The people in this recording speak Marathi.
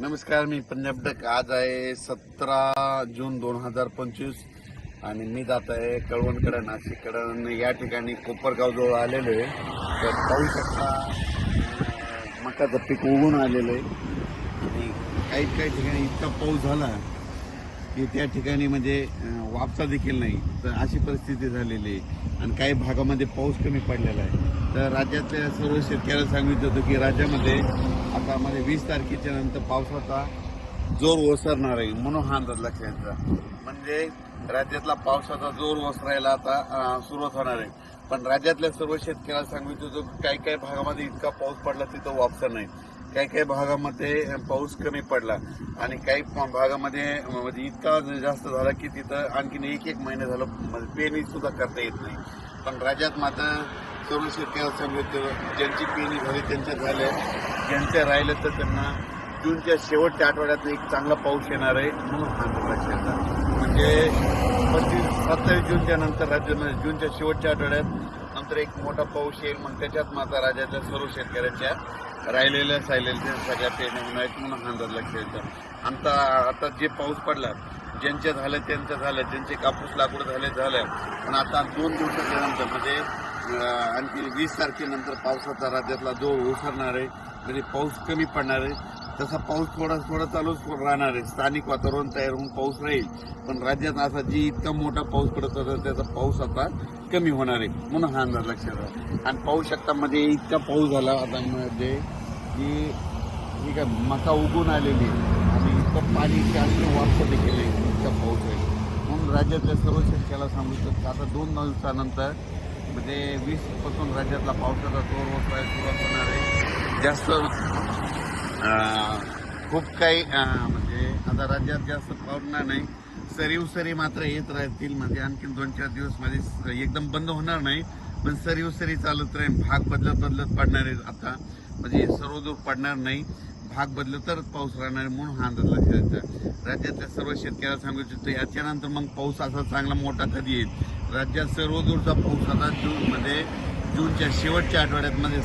नमस्कार मी पंजाब डक आज आहे सतरा जून दोन हजार पंचवीस आणि मी जात आहे कळवणकडं नाशिककडं. या ठिकाणी कोपरगावजवळ आलेलो आहे. तर पाहू शकता मकाचं पीक उगून आलेलं आहे. आणि काही काही ठिकाणी इतका पाऊस झाला की त्या ठिकाणी म्हणजे अं, वापसा देखील नाही. तर अशी परिस्थिती झालेली आहे. आणि काही भागामध्ये पाऊस कमी पडलेला आहे. तर राज्यातल्या सर्व शेतकऱ्याला सांगितलं होतं की राज्यामध्ये आता मध्ये वीस तारखेच्या नंतर पावसाचा जोर ओसरणार आहे म्हणून हा अंदाज लक्षात म्हणजे राज्यातला पावसाचा जोर ओसरायला आता सुरुवात होणार आहे. पण राज्यातल्या सर्व शेतकऱ्याला सांगितलं होतं की काही काही भागामध्ये इतका पाऊस पडला तिथं वापसा नाही. काही काही भागामध्ये पाऊस कमी पडला आणि काही भागामध्ये म्हणजे इतका जास्त झाला की तिथं आणखीन एक एक महिने झालं म्हणजे पेनी सुद्धा करता येत नाही. पण राज्यात मात्र सर्व शेतकरी असं ज्यांची पेनी झाली त्यांच्या झाल्या ज्यांच्या राहिलं तर त्यांना जूनच्या शेवटच्या आठवड्यात एक चांगला पाऊस येणार आहे म्हणून हा म्हणजे पंचवीस सत्तावीस जूनच्या नंतर राज्यामध्ये म्हणजे जूनच्या शेवटच्या आठवड्यात नंतर एक मोठा पाऊस येईल मग त्याच्यात मात्र राज्याच्या सर्व शेतकऱ्याच्या राहिलेल्या सायलेल्या सगळ्या पेरण्या होणार आहेत म्हणून हा अंदाज लक्षात आता आता जे पाऊस पडला ज्यांच्या झालं त्यांचं झालं ज्यांचे कापूस लागवड झाले झालं. पण आता दोन दिवसाच्या नंतर म्हणजे आणखी वीस तारखेनंतर पावसाचा राज्यातला जोर ओसरणार आहे म्हणजे पाऊस कमी पडणार आहे तसा पाऊस थोडा थोडा चालूच राहणार आहे. स्थानिक वातावरण तयार होऊन पाऊस राहील. पण राज्यात असा जी इतका मोठा पाऊस पडत होता त्याचा पाऊस आता कमी होणार आहे म्हणून हा अंदाज लक्षात राहा. आणि पाऊस शकतामध्ये इतका पाऊस झाला आता म्हणजे की ही काय मका उगून आलेली आहे. आणि इतकं पाणी आणखी वापस देखील आहे इतका पाऊस आहे. म्हणून राज्यातल्या सर्व शेतकऱ्याला सांगू शकतो आता दोन दिवसानंतर म्हणजे वीसपासून राज्यातला पावसाचा जोर ओसरायला सुरुवात होणार आहे. जास्त खूप काही म्हणजे आता राज्यात जास्त पडणार नाही. सरीव सरी मात्र येत राहतील. म्हणजे आणखीन दोन चार दिवस म्हणजे मध्ये एकदम बंद होणार नाही. पण सरीव सरी चालत राहील. भाग बदलत बदलत पडणार आहे आता. म्हणजे सर्व दूर पडणार नाही. भाग बदलत तरच पाऊस राहणार आहे म्हणून हा अंदाज लक्षात राज्यातल्या सर्व शेतकऱ्याला सांगू इच्छितो याच्यानंतर मग पाऊस असा चांगला मोठा कधी येईल? राज्यात सर्व दूरचा पाऊस आता जून मध्ये जूनच्या शेवटच्या आठवड्यात मध्ये